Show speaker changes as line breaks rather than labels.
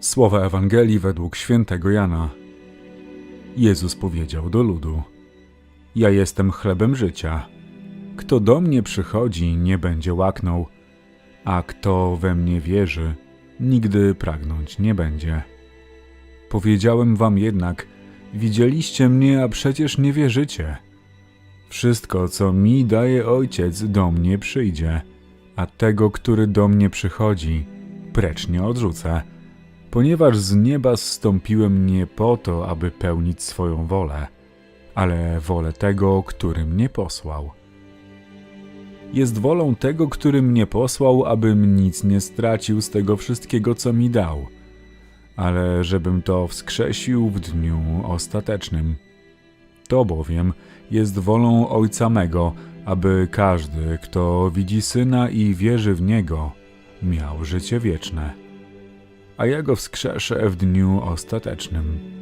Słowa Ewangelii według świętego Jana. Jezus powiedział do ludu: Ja jestem chlebem życia. Kto do mnie przychodzi, nie będzie łaknął, a kto we mnie wierzy, nigdy pragnąć nie będzie. Powiedziałem wam jednak: Widzieliście mnie, a przecież nie wierzycie. Wszystko, co mi daje ojciec, do mnie przyjdzie, a tego, który do mnie przychodzi, precz nie odrzucę ponieważ z nieba zstąpiłem nie po to, aby pełnić swoją wolę, ale wolę tego, który mnie posłał. Jest wolą tego, który mnie posłał, abym nic nie stracił z tego wszystkiego, co mi dał, ale żebym to wskrzesił w dniu ostatecznym. To bowiem jest wolą Ojca mego, aby każdy, kto widzi Syna i wierzy w Niego, miał życie wieczne a ja go wskrzeszę w dniu ostatecznym.